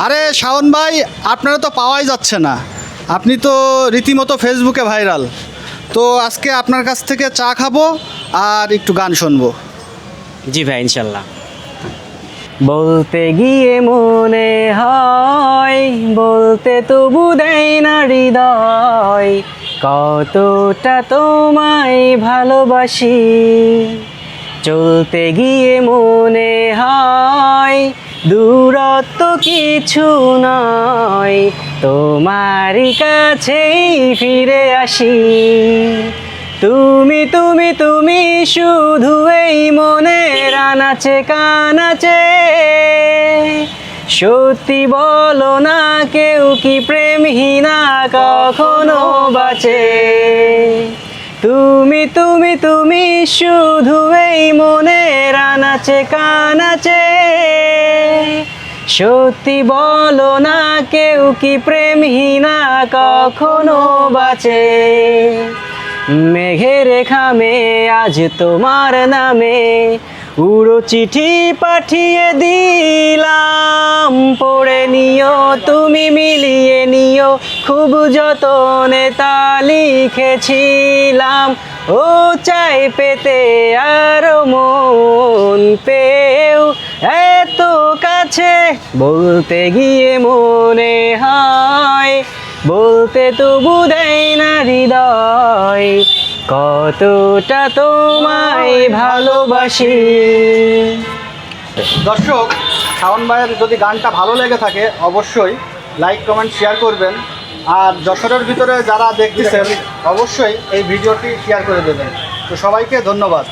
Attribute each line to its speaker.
Speaker 1: আরে শাওন ভাই আপনারা তো পাওয়াই যাচ্ছে না। আপনি তো রীতিমতো ফেসবুকে ভাইরাল তো আজকে আপনার কাছ থেকে চা খাব আর একটু গান শুনব।
Speaker 2: জি ভাই ইনশাল্লাহ। বলতে গিয়ে মনে হয় বলতে তবু দেয় না হৃদয়। কতটা তোমায় ভালোবাসি। চলতে গিয়ে মনে হয় দূরত্ব কিছু নয়। তোমারই কাছেই ফিরে আসি। তুমি তুমি তুমি শুধু এই মনের আনাচে, কানাচে। সত্যি বলো না কেউ কি প্রেমহীনা কখনো বাঁচে? তুমি তুমি তুমি শুধু এই মনের আনাচে, কানাচে। সত্যি বলো না কেউ কি প্রেমহীনা কখনো বাঁচে? মেঘের খামে আজ তোমার নামে। উড়ো চিঠি পাঠিয়ে দিলাম, পড়ে নিও, তুমি মিলিয়ে নিও। খুব যতনে তা লিখেছিলাম। ও চাই পেতে আরও মন পেও এত কাছে বলতে গিয়ে মনে হয় বলতে তবু দেয় না হৃদয়। কতটা তোমায় ভালোবাসি।
Speaker 1: দর্শক শাওন ভাইয়ের যদি গানটা ভালো লেগে থাকে অবশ্যই লাইক কমেন্ট শেয়ার করবেন। আর যশোরের ভিতরে যারা দেখতেছেন অবশ্যই এই ভিডিওটি শেয়ার করে দেবেন। তো সবাইকে ধন্যবাদ।